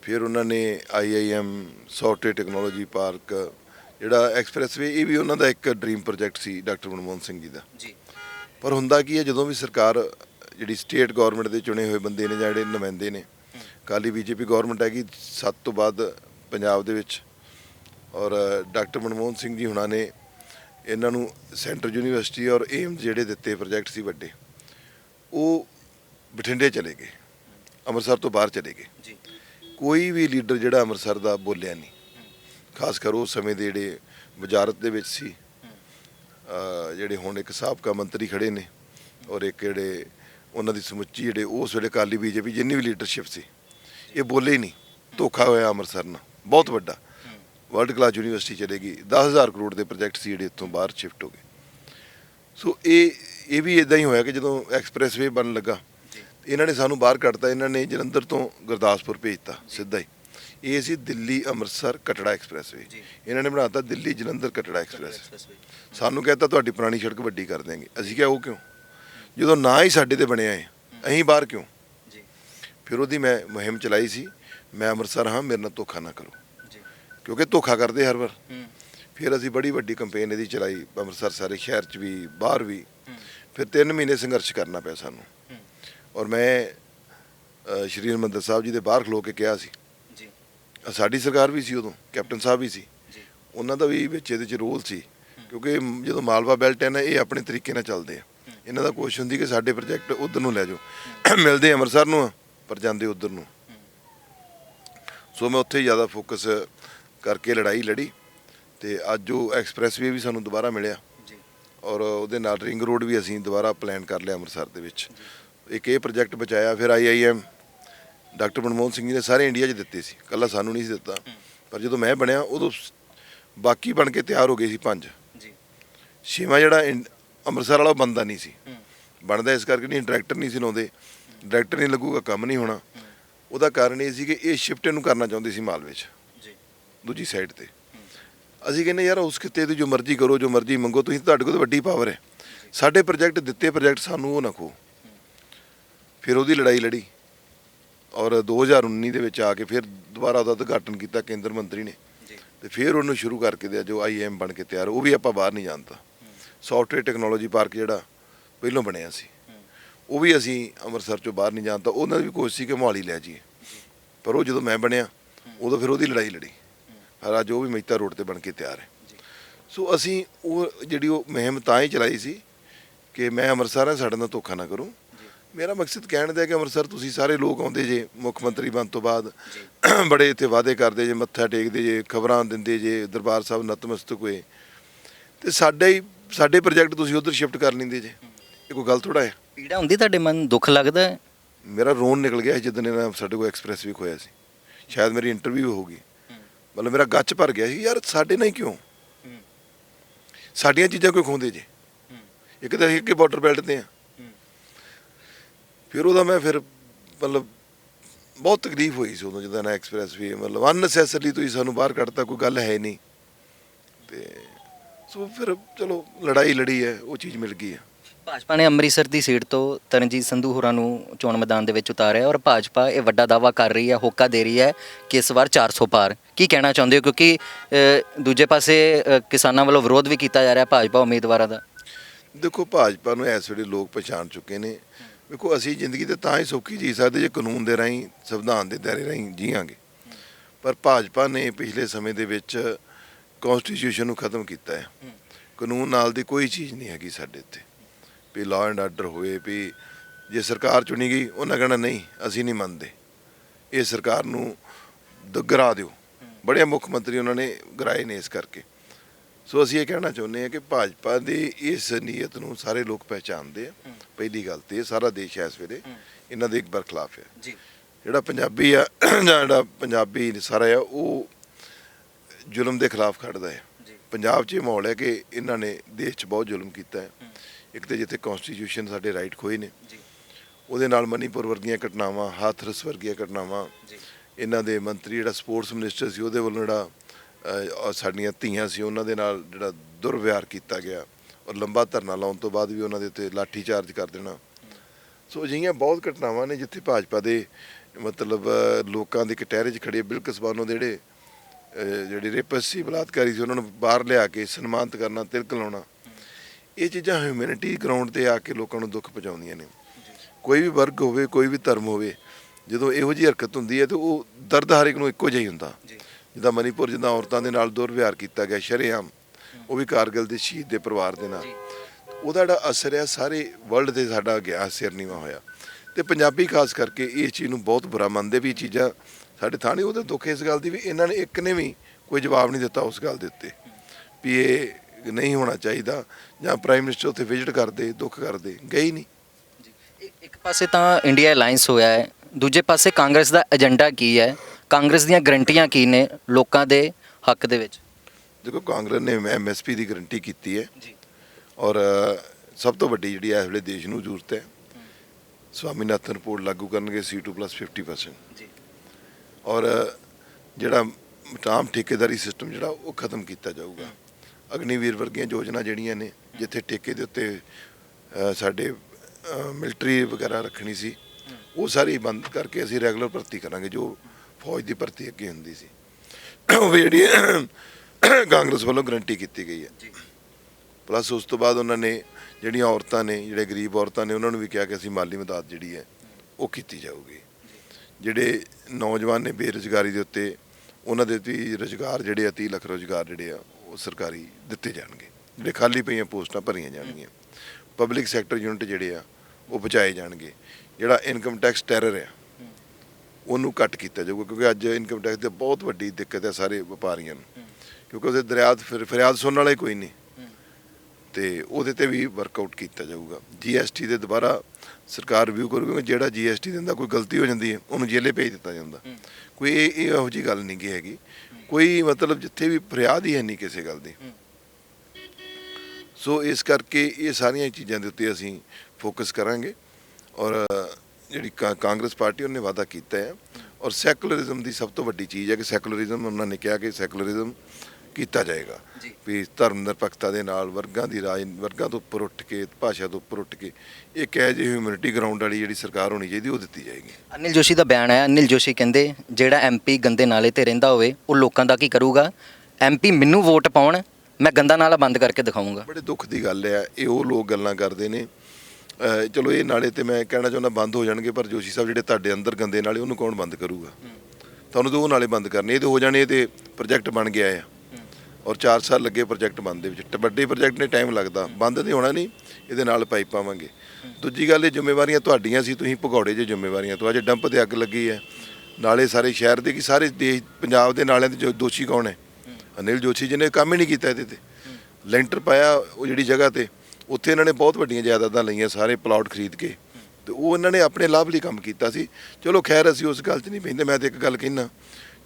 Speaker 1: ਫਿਰ ਉਹਨਾਂ ਨੇ ਆਈਆਈਐਮ ਸੌਫਟਵੇਅਰ ਟੈਕਨੋਲੋਜੀ ਪਾਰਕ ਜਿਹੜਾ ਐਕਸਪ੍ਰੈਸਵੇ ਇਹ ਵੀ ਉਹਨਾਂ ਦਾ ਇੱਕ ਡ੍ਰੀਮ ਪ੍ਰੋਜੈਕਟ ਸੀ ਡਾਕਟਰ ਮਨਮੋਹਨ ਸਿੰਘ ਜੀ ਦਾ।
Speaker 2: ਜੀ।
Speaker 1: ਪਰ ਹੁੰਦਾ ਕੀ ਹੈ ਜਦੋਂ ਵੀ ਸਰਕਾਰ ਜਿਹੜੀ ਸਟੇਟ ਗਵਰਨਮੈਂਟ ਦੇ ਚੁਣੇ ਹੋਏ ਬੰਦੇ ਨੇ ਜਾਂ ਜਿਹੜੇ ਨੁਮਾਇੰਦੇ ਨੇ ਕਾਲੀ ਬੀਜੇਪੀ ਗਵਰਨਮੈਂਟ ਹੈਗੀ ਸੱਤ ਤੋਂ ਬਾਅਦ ਪੰਜਾਬ ਦੇ ਵਿੱਚ। ਔਰ ਡਾਕਟਰ ਮਨਮੋਹਨ ਸਿੰਘ ਜੀ ਹੁਣਾਂ ਨੇ ਇਹਨਾਂ ਨੂੰ ਸੈਂਟਰ ਯੂਨੀਵਰਸਿਟੀ ਔਰ ਏਮ ਜਿਹੜੇ ਦਿੱਤੇ ਪ੍ਰੋਜੈਕਟ ਸੀ ਵੱਡੇ ਉਹ ਬਠਿੰਡੇ ਚਲੇ ਗਏ। ਅੰਮ੍ਰਿਤਸਰ ਤੋਂ ਬਾਹਰ ਚਲੇ ਗਏ।
Speaker 2: ਜੀ।
Speaker 1: ਕੋਈ ਵੀ ਲੀਡਰ ਜਿਹੜਾ ਅੰਮ੍ਰਿਤਸਰ ਦਾ ਬੋਲਿਆ ਨਹੀਂ। ਖਾਸ ਕਰ ਉਸ ਸਮੇਂ ਦੇ ਜਿਹੜੇ ਵਜ਼ਾਰਤ ਦੇ ਵਿੱਚ ਸੀ। ਜਿਹੜੇ ਹੁਣ ਇੱਕ ਸਾਬਕਾ ਮੰਤਰੀ ਖੜੇ ਨੇ ਔਰ ਇੱਕ ਜਿਹੜੇ ਉਹਨਾਂ ਦੀ ਸਮੁੱਚੀ ਜਿਹੜੇ ਉਸ ਵੇਲੇ ਕਾਲੀ ਬੀਜੇਪੀ ਜਿੰਨੀ ਵੀ ਲੀਡਰਸ਼ਿਪ ਸੀ ਇਹ ਬੋਲੇ ਹੀ ਨਹੀਂ। ਧੋਖਾ ਹੋਇਆ ਅੰਮ੍ਰਿਤਸਰ ਨਾਲ। ਬਹੁਤ ਵੱਡਾ। ਵਰਲਡ ਕਲਾਸ ਯੂਨੀਵਰਸਿਟੀ ਚਲੇਗੀ। 10000 ਕਰੋੜ ਦੇ ਪ੍ਰੋਜੈਕਟ ਸੀ ਜਿਹੜੇ ਇੱਥੋਂ ਬਾਹਰ ਸ਼ਿਫਟ ਹੋ ਗਏ। ਸੋ ਇਹ ਇਹ ਵੀ ਇਦਾਂ ਹੀ ਹੋਇਆ ਕਿ ਜਦੋਂ ਐਕਸਪ੍ਰੈਸਵੇ ਬਣਨ ਲੱਗਾ ਇਹਨਾਂ ਨੇ ਸਾਨੂੰ ਬਾਹਰ ਕੱਢਤਾ ਇਹਨਾਂ ਨੇ ਜਲੰਧਰ ਤੋਂ ਗੁਰਦਾਸਪੁਰ ਭੇਜਤਾ ਸਿੱਧਾ ਹੀ। ਇਹ ਸੀ ਦਿੱਲੀ ਅੰਮ੍ਰਿਤਸਰ ਕਟੜਾ ਐਕਸਪ੍ਰੈਸਵੇ। ਇਹਨਾਂ ਨੇ ਬਣਾਤਾ ਦਿੱਲੀ ਜਲੰਧਰ ਕਟੜਾ ਐਕਸਪ੍ਰੈਸ ਸਾਨੂੰ ਕਹਿੰਦਾ ਤੁਹਾਡੀ ਪੁਰਾਣੀ ਸੜਕ ਵੱਡੀ ਕਰ ਦਿਆਂਗੇ। ਅਸੀਂ ਕਿਹਾ ਉਹ ਕਿਉਂ? ਜਦੋਂ ਨਾ ਹੀ ਸਾਡੇ ਤੇ ਬਣਿਆ ਹੈ ਅਸੀਂ ਬਾਹਰ ਕਿਉਂ?
Speaker 2: ਜੀ।
Speaker 1: ਫਿਰ ਉਹਦੀ ਮੈਂ ਮੁਹਿੰਮ ਚਲਾਈ ਸੀ ਮੈਂ ਅੰਮ੍ਰਿਤਸਰ ਹਾਂ ਮੇਰੇ ਨਾਲ ਧੋਖਾ ਨਾ ਕਰੋ। ਕਿਉਂਕਿ ਧੋਖਾ ਕਰਦੇ ਹਰ ਵਾਰ। ਫਿਰ ਅਸੀਂ ਬੜੀ ਵੱਡੀ ਕੈਂਪੇਨ ਇਹਦੀ ਚਲਾਈ ਅੰਮ੍ਰਿਤਸਰ ਸਾਰੇ ਸ਼ਹਿਰ 'ਚ ਵੀ ਬਾਹਰ ਵੀ। ਫਿਰ 3 ਮਹੀਨੇ ਸੰਘਰਸ਼ ਕਰਨਾ ਪਿਆ ਸਾਨੂੰ। ਔਰ ਮੈਂ ਸ਼੍ਰੀ ਹਰਿਮੰਦਰ ਸਾਹਿਬ ਜੀ ਦੇ ਬਾਹਰ ਖਲੋ ਕੇ ਕਿਹਾ ਸੀ।
Speaker 2: ਜੀ।
Speaker 1: ਸਾਡੀ ਸਰਕਾਰ ਵੀ ਸੀ ਉਦੋਂ ਕੈਪਟਨ ਸਾਹਿਬ ਵੀ ਸੀ।
Speaker 2: ਜੀ।
Speaker 1: ਉਹਨਾਂ ਦਾ ਵੀ ਵਿੱਚ ਇਹਦੇ 'ਚ ਰੋਲ ਸੀ ਕਿਉਂਕਿ ਜਦੋਂ ਮਾਲਵਾ ਬੈਲਟ ਹੈ ਨਾ ਇਹ ਆਪਣੇ ਤਰੀਕੇ ਨਾਲ ਚੱਲਦੇ ਆ। ਇਹਨਾਂ ਦਾ ਕੋਸ਼ਿਸ਼ ਹੁੰਦੀ ਕਿ ਸਾਡੇ ਪ੍ਰੋਜੈਕਟ ਉਧਰ ਨੂੰ ਲੈ ਜਾਓ। ਮਿਲਦੇ ਅੰਮ੍ਰਿਤਸਰ ਨੂੰ ਪਰ ਜਾਂਦੇ ਉਧਰ ਨੂੰ। ਸੋ ਮੈਂ ਉੱਥੇ ਜ਼ਿਆਦਾ ਫੋਕਸ ਕਰਕੇ ਲੜਾਈ ਲੜੀ ਤੇ ਅੱਜ ਉਹ ਐਕਸਪ੍ਰੈਸਵੇ ਵੀ ਸਾਨੂੰ ਦੁਬਾਰਾ ਮਿਲਿਆ।
Speaker 2: ਜੀ।
Speaker 1: ਔਰ ਉਹਦੇ ਨਾਲ ਰਿੰਗ ਰੋਡ ਵੀ ਅਸੀਂ ਦੁਬਾਰਾ ਪਲਾਨ ਕਰ ਲਿਆ ਅੰਮ੍ਰਿਤਸਰ ਦੇ ਵਿੱਚ। ਇੱਕ ਇਹ ਪ੍ਰੋਜੈਕਟ ਬਚਾਇਆ ਫਿਰ ਆਈਆਈਐਮ ਡਾਕਟਰ ਮਨਮੋਹਨ ਸਿੰਘ ਜੀ ਨੇ ਸਾਰੇ ਇੰਡੀਆ 'ਚ ਦਿੱਤੇ ਸੀ। ਕੱਲਾ ਸਾਨੂੰ ਨਹੀਂ ਸੀ ਦਿੱਤਾ। ਪਰ ਜਦੋਂ ਮੈਂ ਬਣਿਆ ਉਦੋਂ ਬਾਕੀ ਬਣ ਕੇ ਤਿਆਰ ਹੋ ਗਏ ਸੀ ਪੰਜ।
Speaker 2: ਜੀ।
Speaker 1: ਛੇਵਾਂ ਜਿਹੜਾ ਅੰਮ੍ਰਿਤਸਰ ਵਾਲਾ ਬੰਦਾ ਨਹੀਂ ਸੀ। ਬਣਦਾ ਇਸ ਕਰਕੇ ਨਹੀਂ ਡਾਇਰੈਕਟਰ ਨਹੀਂ ਸੀ ਲਾਉਂਦੇ। ਡਾਇਰੈਕਟਰ ਨਹੀਂ ਲੱਗੂਗਾ ਕੰਮ ਨਹੀਂ ਹੋਣਾ। ਉਹਦਾ ਕਾਰਨ ਇਹ ਸੀ ਕਿ ਇਹ ਸ਼ਿਫਟ ਨੂੰ ਕਰਨਾ ਚਾਹੁੰਦੇ ਸੀ ਮਾਲਵੇ 'ਚ
Speaker 2: ਜੀ।
Speaker 1: ਦੂਜੀ ਸਾਈਡ ਤੇ। ਅਸੀਂ ਕਹਿੰਦੇ ਯਾਰ ਉਸ ਕਿਤੇ ਦੀ ਜੋ ਮਰਜ਼ੀ ਕਰੋ ਜੋ ਮਰਜ਼ੀ ਮੰਗੋ ਤੁਸੀਂ ਤੁਹਾਡੇ ਕੋਲ ਤਾਂ ਵੱਡੀ ਪਾਵਰ ਹੈ। ਸਾਡੇ ਪ੍ਰੋਜੈਕਟ ਦਿੱਤੇ ਪ੍ਰੋਜੈਕਟ ਸਾਨੂੰ ਉਹ ਨਾ ਖੋ। ਫਿਰ ਉਹਦੀ ਲੜਾਈ ਲੜੀ ਔਰ 2019 ਦੇ ਵਿੱਚ ਆ ਕੇ ਫਿਰ ਦੁਬਾਰਾ ਉਹਦਾ ਉਦਘਾਟਨ ਕੀਤਾ ਕੇਂਦਰ ਮੰਤਰੀ ਨੇ। ਤੇ ਫਿਰ ਉਹਨੂੰ ਸ਼ੁਰੂ ਕਰਕੇ ਦਿਆ ਜੋ ਆਈਐਮ ਬਣ ਕੇ ਤਿਆਰ ਉਹ ਵੀ ਆਪਾਂ ਬਾਹਰ ਨਹੀਂ ਜਾਣਦਾ ਸੌਫਟਵੇਅਰ ਟੈਕਨੋਲੋਜੀ ਪਾਰਕ ਜਿਹੜਾ ਪਹਿਲੋਂ ਬਣਿਆ ਸੀ। ਉਹ ਵੀ ਅਸੀਂ ਅੰਮ੍ਰਿਤਸਰ ਚੋਂ ਬਾਹਰ ਨਹੀਂ ਜਾਣਦਾ ਉਹਨਾਂ ਦੀ ਵੀ ਕੋਸ਼ਿਸ਼ ਸੀ ਕਿ ਮੋਹਾਲੀ ਲੈ ਜਾਈਏ। ਪਰ ਉਹ ਜਦੋਂ ਮੈਂ ਬਣਿਆ ਉਦੋਂ ਫਿਰ ਉਹਦੀ ਲੜਾਈ ਲੜੀ। ਪਰ ਅੱਜ ਉਹ ਵੀ ਮਹਿਤਾ ਰੋਡ ਤੇ ਬਣ ਕੇ ਤਿਆਰ ਹੈ। ਸੋ ਅਸੀਂ ਉਹ ਜਿਹੜੀ ਉਹ ਮੁਹਿੰਮ ਤਾਂ ਹੀ ਚਲਾਈ ਸੀ ਕਿ ਮੈਂ ਅੰਮ੍ਰਿਤਸਰ ਹਾਂ ਸਾਡੇ ਨਾਲ ਧੋਖਾ ਨਾ ਕਰੂੰ। ਮੇਰਾ ਮਕਸਦ ਕਹਿਣ ਦਾ ਹੈ ਕਿ ਅੰਮ੍ਰਿਤਸਰ ਤੁਸੀਂ ਸਾਰੇ ਲੋਕ ਆਉਂਦੇ ਜੇ ਮੁੱਖ ਮੰਤਰੀ ਬਣ ਤੋਂ ਬਾਅਦ ਬੜੇ ਇੱਥੇ ਵਾਅਦੇ ਕਰਦੇ ਜੇ ਮੱਥਾ ਟੇਕਦੇ ਜੇ ਖਬਰਾਂ ਦਿੰਦੇ ਜੇ ਦਰਬਾਰ ਸਾਹਿਬ ਨਤਮਸਤਕ ਹੋਏ। ਤੇ ਸਾਡੇ ਹੀ ਸਾਡੇ ਪ੍ਰੋਜੈਕਟ ਤੁਸੀਂ ਉਧਰ ਸ਼ਿਫਟ ਕਰ ਲੈਂਦੇ ਜੇ। ਇਹ ਕੋਈ ਗੱਲ ਥੋੜਾ ਹੈ?
Speaker 2: ਪੀੜਾ ਹੁੰਦੀ ਤੁਹਾਡੇ ਮਨ ਦੁੱਖ ਲੱਗਦਾ ਹੈ?
Speaker 1: ਮੇਰਾ ਰੋਣ ਨਿਕਲ ਗਿਆ ਜਿੱਦਣ ਇਹਨਾਂ ਸਾਡੇ ਕੋਲ ਐਕਸਪ੍ਰੈਸ ਵੀ ਖੋਇਆ ਸੀ। ਸ਼ਾਇਦ ਮੇਰੀ ਇੰਟਰਵਿਊ ਹੋਊਗੀ ਮਤਲਬ ਮੇਰਾ ਗੱਚ ਭਰ ਗਿਆ ਸੀ ਯਾਰ ਸਾਡੇ ਨਾਲ ਹੀ ਕਿਉਂ? ਸਾਡੀਆਂ ਚੀਜ਼ਾਂ ਕੋਈ ਖੋਂਦੇ ਜੇ। ਇੱਕ ਤਾਂ ਅਸੀਂ ਅੱਗੇ ਬਾਰਡਰ ਬੈਲਟ ਤੇ ਆ ਫਿਰ ਉਹਦਾ ਮੈਂ ਫਿਰ ਮਤਲਬ ਬਹੁਤ ਤਕਲੀਫ ਹੋਈ ਸੀ ਉਦੋਂ ਜਦੋਂ ਨਾ ਐਕਸਪ੍ਰੈਸ ਵੀ ਮਤਲਬ ਅਨਨੈਸੈਸਰੀ ਤੁਸੀਂ ਸਾਨੂੰ ਬਾਹਰ ਕੱਢਤਾ ਕੋਈ ਗੱਲ ਹੈ ਨਹੀਂ। ਤੇ ਸੋ ਫਿਰ ਚਲੋ ਲੜਾਈ ਲੜੀ ਹੈ ਉਹ ਚੀਜ਼ ਮਿਲ ਗਈ ਹੈ।
Speaker 2: ਭਾਜਪਾ ਨੇ ਅੰਮ੍ਰਿਤਸਰ ਦੀ ਸੀਟ ਤੋਂ ਤਰਨਜੀਤ ਸੰਧੂ ਹੋਰਾਂ ਨੂੰ ਚੋਣ ਮੈਦਾਨ ਦੇ ਵਿੱਚ ਉਤਾਰਿਆ ਔਰ ਭਾਜਪਾ ਇਹ ਵੱਡਾ ਦਾਵਾ ਕਰ ਰਹੀ ਹੈ ਹੋਕਾ ਦੇ ਰਹੀ ਹੈ ਕਿ ਇਸ ਵਾਰ 400 ਪਾਰ। ਕੀ ਕਹਿਣਾ ਚਾਹੁੰਦੇ ਹੋ? ਕਿਉਂਕਿ ਅ, ਦੂਜੇ ਪਾਸੇ ਅ, ਕਿਸਾਨਾਂ ਵੱਲੋਂ ਵਿਰੋਧ ਵੀ ਕੀਤਾ ਜਾ ਰਿਹਾ ਭਾਜਪਾ ਉਮੀਦਵਾਰਾਂ ਦਾ।
Speaker 1: ਦੇਖੋ ਭਾਜਪਾ ਨੂੰ ਇਸ ਵੇਲੇ ਲੋਕ ਪਛਾਣ ਚੁੱਕੇ ਨੇ। ਵੇਖੋ ਅਸੀਂ ਜ਼ਿੰਦਗੀ ਤੇ ਤਾਂ ਹੀ ਸੌਖੀ ਜੀ ਸਕਦੇ ਜੇ ਕਾਨੂੰਨ ਦੇ ਰਾਹੀਂ ਸੰਵਿਧਾਨ ਦੇ ਦਾਇਰੇ ਰਾਹੀਂ ਜੀਵਾਂਗੇ ਪਰ ਭਾਜਪਾ ਨੇ ਪਿਛਲੇ ਸਮੇਂ ਦੇ ਵਿੱਚ ਕਨਸਟੀਟਿਊਸ਼ਨ ਨੂੰ ਖਤਮ ਕੀਤਾ ਹੈ। ਕਾਨੂੰਨ ਨਾਲ ਦੀ ਕੋਈ ਚੀਜ਼ ਨਹੀਂ ਹੈਗੀ ਸਾਡੇ ਇੱਥੇ। ਵੀ ਲਾਅ ਐਂਡ ਆਰਡਰ ਹੋਏ ਵੀ ਜੇ ਸਰਕਾਰ ਚੁਣੀ ਗਈ ਉਹਨਾਂ ਕਹਿਣਾ ਨਹੀਂ ਅਸੀਂ ਨਹੀਂ ਮੰਨਦੇ। ਇਹ ਸਰਕਾਰ ਨੂੰ ਦੁਗਰਾ ਦਿਓ। ਬੜੇ ਮੁੱਖ ਮੰਤਰੀ ਉਹਨਾਂ ਨੇ ਗਰਾਏ ਨੇ ਇਸ ਕਰਕੇ। ਸੋ ਅਸੀਂ ਇਹ ਕਹਿਣਾ ਚਾਹੁੰਦੇ ਹਾਂ ਕਿ ਭਾਜਪਾ ਦੀ ਇਸ ਨੀਅਤ ਨੂੰ ਸਾਰੇ ਲੋਕ ਪਹਿਚਾਣਦੇ ਆ। ਪਹਿਲੀ ਗੱਲ ਤੇ ਇਹ ਸਾਰਾ ਦੇਸ਼ ਇਸ ਵੇਲੇ। ਇਹਨਾਂ ਦੇ ਇੱਕ ਬਰਖਲਾਫ ਹੈ।
Speaker 2: ਜੀ।
Speaker 1: ਜਿਹੜਾ ਪੰਜਾਬੀ ਆ ਜਾਂ ਜਿਹੜਾ ਪੰਜਾਬੀ ਸਾਰਾ ਆ ਉਹ ਜ਼ੁਲਮ ਦੇ ਖਿਲਾਫ ਖੜਦਾ ਹੈ। ਪੰਜਾਬ 'ਚ ਇਹ ਮਾਹੌਲ ਹੈ ਕਿ ਇਹਨਾਂ ਨੇ ਦੇਸ਼ 'ਚ ਬਹੁਤ ਜ਼ੁਲਮ ਕੀਤਾ ਹੈ। ਇੱਕ ਤੇ ਜਿੱਥੇ ਕਨਸਟੀਟਿਊਸ਼ਨ ਸਾਡੇ ਰਾਈਟ ਖੋਏ ਨੇ।
Speaker 2: ਜੀ।
Speaker 1: ਉਹਦੇ ਨਾਲ ਮਨੀਪੁਰ ਵਰਗੀਆਂ ਘਟਨਾਵਾਂ ਹਾਥਰਸ ਵਰਗੀਆਂ ਘਟਨਾਵਾਂ।
Speaker 2: ਜੀ।
Speaker 1: ਇਹਨਾਂ ਦੇ ਮੰਤਰੀ ਜਿਹੜਾ ਸਪੋਰਟਸ ਮਿਨਿਸਟਰ ਸੀ ਉਹਦੇ ਵੱਲੋਂ ਜਿਹੜਾ ਸਾਡੀਆਂ ਧੀਆਂ ਸੀ, ਉਹਨਾਂ ਦੇ ਨਾਲ ਜਿਹੜਾ ਦੁਰਵਿਹਾਰ ਕੀਤਾ ਗਿਆ ਔਰ ਲੰਬਾ ਧਰਨਾ ਲਾਉਣ ਤੋਂ ਬਾਅਦ ਵੀ ਉਹਨਾਂ ਦੇ ਉੱਤੇ ਲਾਠੀ ਚਾਰਜ ਕਰ ਦੇਣਾ। ਸੋ ਅਜਿਹੀਆਂ ਬਹੁਤ ਘਟਨਾਵਾਂ ਨੇ ਜਿੱਥੇ ਭਾਜਪਾ ਦੇ ਮਤਲਬ ਲੋਕਾਂ ਦੇ ਕਟਹਿਰੇ 'ਚ ਖੜੇ ਬਿਲਕੁਲ ਸਬਾਨੋ ਦੇ ਜਿਹੜੇ ਜਿਹੜੇ ਰੇਪਸ ਸੀ, ਬਲਾਤਕਾਰੀ ਸੀ, ਉਹਨਾਂ ਨੂੰ ਬਾਹਰ ਲਿਆ ਕੇ ਸਨਮਾਨਿਤ ਕਰਨਾ, ਤਿਲਕ ਲਾਉਣਾ। ਇਹ ਚੀਜ਼ਾਂ ਹਿਊਮੈਨਿਟੀ ਗਰਾਊਂਡ ਤੇ ਆ ਕੇ ਲੋਕਾਂ ਨੂੰ ਦੁੱਖ ਪਹੁੰਚਾਉਂਦੀਆਂ ਨੇ। ਕੋਈ ਵੀ ਵਰਗ ਹੋਵੇ, ਕੋਈ ਵੀ ਧਰਮ ਹੋਵੇ, ਜਦੋਂ ਇਹੋ ਜਿਹੀ ਹਰਕਤ ਹੁੰਦੀ ਹੈ, ਤੇ ਉਹ ਦਰਦ ਹਰ ਇੱਕ ਨੂੰ ਇੱਕੋ ਜਿਹਾ ਹੀ ਹੁੰਦਾ। ਜਿੱਦਾਂ ਮਨੀਪੁਰ ਜਿੱਦਾਂ ਔਰਤਾਂ ਦੇ ਨਾਲ ਦੁਰਵਿਹਾਰ ਕੀਤਾ ਗਿਆ, ਸ਼ਰੇਆਮ, ਉਹ ਵੀ ਕਾਰਗਿਲ ਦੇ ਸ਼ਹੀਦ ਦੇ ਪਰਿਵਾਰ ਦੇ ਨਾਲ। ਉਹਦਾ ਜਿਹੜਾ ਅਸਰ ਹੈ, ਸਾਰੇ ਵਰਲਡ ਤੇ ਸਾਡਾ ਗਿਆ, ਸਿਰ ਨੀਵਾ ਹੋਇਆ। ਤੇ ਪੰਜਾਬੀ ਖਾਸ ਕਰਕੇ ਇਸ ਚੀਜ਼ ਨੂੰ ਬਹੁਤ ਬੁਰਾ ਮੰਨਦੇ ਵੀ ਇਹ ਚੀਜ਼ਾਂ ਸਾਡੇ ਥਾਣੇ ਉਹਦੇ ਦੁੱਖ ਇਸ ਗੱਲ ਦੀ ਵੀ ਇਹਨਾਂ ਨੇ ਇੱਕ ਨੇ ਵੀ ਕੋਈ ਜਵਾਬ ਨਹੀਂ ਦਿੱਤਾ ਉਸ ਗੱਲ ਦੇ ਉੱਤੇ ਵੀ ਇਹ ਨਹੀਂ ਹੋਣਾ ਚਾਹੀਦਾ ਜਾਂ ਪ੍ਰਾਈਮ ਮਿਨਿਸਟਰ ਉੱਥੇ ਵਿਜ਼ਿਟ ਕਰਦੇ, ਦੁੱਖ ਕਰਦੇ, ਗਏ ਨਹੀਂ।
Speaker 2: ਇੱਕ- ਇੱਕ ਪਾਸੇ ਤਾਂ ਇੰਡੀਆ ਅਲਾਈਅੰਸ ਹੋਇਆ ਹੈ, ਦੂਜੇ ਪਾਸੇ ਕਾਂਗਰਸ ਦਾ ਏਜੰਡਾ ਕੀ ਹੈ? ਕਾਂਗਰਸ ਦੀਆਂ ਗਰੰਟੀਆਂ ਕੀ ਨੇ ਲੋਕਾਂ ਦੇ ਹੱਕ ਦੇ ਵਿੱਚ?
Speaker 1: ਦੇਖੋ ਕਾਂਗਰਸ ਨੇ ਐਮਐਸਪੀ ਦੀ ਗਾਰੰਟੀ ਕੀਤੀ ਹੈ
Speaker 2: ਜੀ।
Speaker 1: ਔਰ ਸਭ ਤੋਂ ਵੱਡੀ ਜਿਹੜੀ ਇਸ ਵੇਲੇ ਦੇਸ਼ ਨੂੰ ਜ਼ਰੂਰਤ ਹੈ ਸਵਾਮੀਨਾਥਨ ਰਿਪੋਰਟ ਲਾਗੂ ਕਰਨਗੇ C2 50%
Speaker 2: ਜੀ।
Speaker 1: ਔਰ ਜਿਹੜਾ ਟਾਮ ਠੇਕੇਦਾਰੀ ਸਿਸਟਮ ਜਿਹੜਾ ਉਹ ਖਤਮ ਕੀਤਾ ਜਾਊਗਾ। ਅਗਨੀਵੀਰ ਵਰਗੀਆਂ ਯੋਜਨਾ ਜਿਹੜੀਆਂ ਨੇ ਜਿੱਥੇ ਠੇਕੇ ਦੇ ਉੱਤੇ ਸਾਡੇ ਮਿਲਟਰੀ ਵਗੈਰਾ ਰੱਖਣੀ ਸੀ ਉਹ ਸਾਰੀ ਬੰਦ ਕਰਕੇ ਅਸੀਂ ਰੈਗੂਲਰ ਭਰਤੀ ਕਰਾਂਗੇ ਜੋ ਫੌਜ ਦੀ ਭਰਤੀ ਅੱਗੇ ਹੁੰਦੀ ਸੀ। ਉਹ ਵੀ ਜਿਹੜੀ ਕਾਂਗਰਸ ਵੱਲੋਂ ਗਰੰਟੀ ਕੀਤੀ ਗਈ ਹੈ। ਪਲੱਸ ਉਸ ਤੋਂ ਬਾਅਦ ਉਹਨਾਂ ਨੇ ਜਿਹੜੀਆਂ ਔਰਤਾਂ ਨੇ ਜਿਹੜੇ ਗਰੀਬ ਔਰਤਾਂ ਨੇ ਉਹਨਾਂ ਨੂੰ ਵੀ ਕਿਹਾ ਕਿ ਅਸੀਂ ਮਾਲੀ ਮਦਦ ਜਿਹੜੀ ਹੈ ਉਹ ਕੀਤੀ ਜਾਊਗੀ। ਜਿਹੜੇ ਨੌਜਵਾਨ ਨੇ ਬੇਰੁਜ਼ਗਾਰੀ ਦੇ ਉੱਤੇ ਉਹਨਾਂ ਦੇ ਵੀ ਰੁਜ਼ਗਾਰ ਜਿਹੜੇ ਆ 30 ਲੱਖ ਰੁਜ਼ਗਾਰ ਜਿਹੜੇ ਆ ਉਹ ਸਰਕਾਰੀ ਦਿੱਤੇ ਜਾਣਗੇ। ਜਿਹੜੇ ਖਾਲੀ ਪਈਆਂ ਪੋਸਟਾਂ ਭਰੀਆਂ ਜਾਣਗੀਆਂ। ਪਬਲਿਕ ਸੈਕਟਰ ਯੂਨਿਟ ਜਿਹੜੇ ਆ ਉਹ ਬਚਾਏ ਜਾਣਗੇ। ਜਿਹੜਾ ਇਨਕਮ ਟੈਕਸ ਟੈਰਰ ਆ ਉਹਨੂੰ ਘੱਟ ਕੀਤਾ ਜਾਊਗਾ, ਕਿਉਂਕਿ ਅੱਜ ਇਨਕਮ ਟੈਕਸ ਦੀ ਬਹੁਤ ਵੱਡੀ ਦਿੱਕਤ ਹੈ ਸਾਰੇ ਵਪਾਰੀਆਂ ਨੂੰ। ਕਿਉਂਕਿ ਉਹਦੇ ਦਰਿਆਦ ਫਿਰ ਫਰਿਆਦ ਸੁਣਨ ਵਾਲਾ ਹੀ ਕੋਈ ਨਹੀਂ। ਤੇ ਉਹਦੇ ਤੇ ਵੀ ਵਰਕਆਊਟ ਕੀਤਾ ਜਾਊਗਾ। ਜੀਐਸਟੀ ਦੇ ਦੁਬਾਰਾ ਸਰਕਾਰ ਰਿਵਿਊ ਕਰੂਗੀ ਕਿ ਜਿਹੜਾ ਜੀਐਸਟੀ ਦਿੰਦਾ, ਕੋਈ ਗਲਤੀ ਹੋ ਜਾਂਦੀ ਹੈ, ਉਹਨੂੰ ਜੇਲੇ ਭੇਜ ਦਿੱਤਾ ਜਾਂਦਾ। ਕੋਈ ਇਹ ਇਹ ਇਹੋ ਜੀ ਗੱਲ ਨਹੀਂ ਗੀ ਹੈਗੀ। ਕੋਈ ਮਤਲਬ ਜਿੱਥੇ ਵੀ ਫਰਿਆਦ ਹੀ ਹੈ ਨਹੀਂ ਕਿਸੇ ਗੱਲ ਦੀ। ਸੋ ਇਸ ਕਰਕੇ ਇਹ ਸਾਰੀਆਂ ਚੀਜ਼ਾਂ ਦੇ ਉੱਤੇ ਅਸੀਂ ਫੋਕਸ ਕਰਾਂਗੇ। ਔਰ ਜਿਹੜੀ ਕਾਂਗਰਸ ਪਾਰਟੀ ਉਹਨੇ ਵਾਅਦਾ ਕੀਤਾ ਹੈ। ਔਰ ਸੈਕੂਲਰਿਜ਼ਮ ਦੀ ਸਭ ਤੋਂ ਵੱਡੀ ਚੀਜ਼ ਹੈ ਕਿ ਸੈਕੂਲਰਿਜ਼ਮ ਉਹਨਾਂ ਨੇ ਕਿਹਾ ਕਿ ਸੈਕੂਲਰਿਜ਼ਮ ਕੀਤਾ ਜਾਏਗਾ। ਵੀ ਧਰਮ ਨਿਰਪੱਖਤਾ ਦੇ ਨਾਲ ਵਰਗਾਂ ਦੀ ਰਾਜ ਵਰਗਾਂ ਤੋਂ ਉੱਪਰ ਉੱਠ ਕੇ ਭਾਸ਼ਾ ਤੋਂ ਉੱਪਰ ਉੱਠ ਕੇ ਇੱਕ ਇਹ ਜਿਹੀ ਹਿਊਮੈਨਿਟੀ ਗਰਾਊਂਡ ਵਾਲੀ ਜਿਹੜੀ ਸਰਕਾਰ ਹੋਣੀ ਚਾਹੀਦੀ ਉਹ ਦਿੱਤੀ ਜਾਏਗੀ।
Speaker 2: ਅਨਿਲ ਜੋਸ਼ੀ ਦਾ ਬਿਆਨ ਹੈ ਅਨਿਲ ਜੋਸ਼ੀ ਕਹਿੰਦੇ ਜਿਹੜਾ ਐਮਪੀ ਗੰਦੇ ਨਾਲੇ ਤੇ ਰਹਿੰਦਾ ਹੋਵੇ ਉਹ ਲੋਕਾਂ ਦਾ ਕੀ ਕਰੂਗਾ? ਐਮਪੀ ਮੈਨੂੰ ਵੋਟ ਪਾਉਣ ਮੈਂ ਗੰਦਾ ਨਾਲਾ ਬੰਦ ਕਰਕੇ ਦਿਖਾਊਂਗਾ।
Speaker 1: ਬੜੇ ਦੁੱਖ ਦੀ ਗੱਲ ਹੈ। ਇਹ ਉਹ ਲੋਕ ਗੱਲਾਂ ਕਰਦੇ ਨੇ ਚਲੋ ਇਹ ਨਾਲੇ ਤੇ ਮੈਂ ਕਹਿਣਾ ਚਾਹੁੰਦਾ ਬੰਦ ਹੋ ਜਾਣਗੇ, ਪਰ ਜੋਸ਼ੀ ਸਾਹਿਬ ਜਿਹੜੇ ਤੁਹਾਡੇ ਅੰਦਰ ਗੰਦੇ ਨਾਲੇ, ਉਹਨੂੰ ਕੌਣ ਬੰਦ ਕਰੂਗਾ? ਤੁਹਾਨੂੰ ਤਾਂ ਉਹ ਨਾਲੇ ਬੰਦ ਕਰਨੇ, ਇਹ ਤੇ ਹੋ ਜਾਣੇ ਇਹ ਤੇ ਪ੍ਰੋਜੈਕਟ ਬਣ ਗਿਆ ਆ। ਔਰ 4 ਸਾਲ ਲੱਗੇ ਪ੍ਰੋਜੈਕਟ ਬੰਦ ਦੇ ਵਿੱਚ। ਵੱਡੇ ਪ੍ਰੋਜੈਕਟ ਨੇ, ਟਾਈਮ ਲੱਗਦਾ। ਬੰਦ ਤੇ ਹੋਣਾ ਨਹੀਂ, ਇਹਦੇ ਨਾਲ ਪਾਈਪ ਪਾਵਾਂਗੇ। ਦੂਜੀ ਗੱਲ, ਇਹ ਜ਼ਿੰਮੇਵਾਰੀਆਂ ਤੁਹਾਡੀਆਂ ਸੀ, ਤੁਸੀਂ ਭਗੌੜੇ ਜੇ ਜ਼ਿੰਮੇਵਾਰੀਆਂ ਤੋਂ। ਅੱਜ ਡੰਪ ਤੇ ਅੱਗ ਲੱਗੀ ਹੈ। ਨਾਲੇ ਸਾਰੇ ਸ਼ਹਿਰ ਦੇ ਕਿ ਸਾਰੇ ਦੇਸ਼, ਪੰਜਾਬ ਦੇ ਨਾਲਿਆਂ ਦੇ ਜੋ ਦੋਸ਼ੀ ਕੌਣ ਹੈ? ਅਨਿਲ ਜੋਸ਼ੀ ਜਿਹਨੇ ਕੰਮ ਹੀ ਨਹੀਂ ਕੀਤਾ ਇਹਦੇ ਤੇ। ਲੈਂਟਰ ਪਾਇਆ ਉਹ ਜਿਹੜੀ ਜਗ੍ਹਾ ਤੇ। ਉੱਥੇ ਇਹਨਾਂ ਨੇ ਬਹੁਤ ਵੱਡੀਆਂ ਜਾਇਦਾਦਾਂ ਲਈਆਂ ਸਾਰੇ ਪਲਾਟ ਖਰੀਦ ਕੇ। ਤੇ ਉਹ ਇਹਨਾਂ ਨੇ ਆਪਣੇ ਲਾਭ ਲਈ ਕੰਮ ਕੀਤਾ ਸੀ। ਚਲੋ ਖੈਰ, ਅਸੀਂ ਉਸ ਗੱਲ 'ਚ ਨਹੀਂ ਪੈਂਦੇ ਮੈਂ ਤੇ ਇੱਕ ਗੱਲ ਕਹਿਣਾ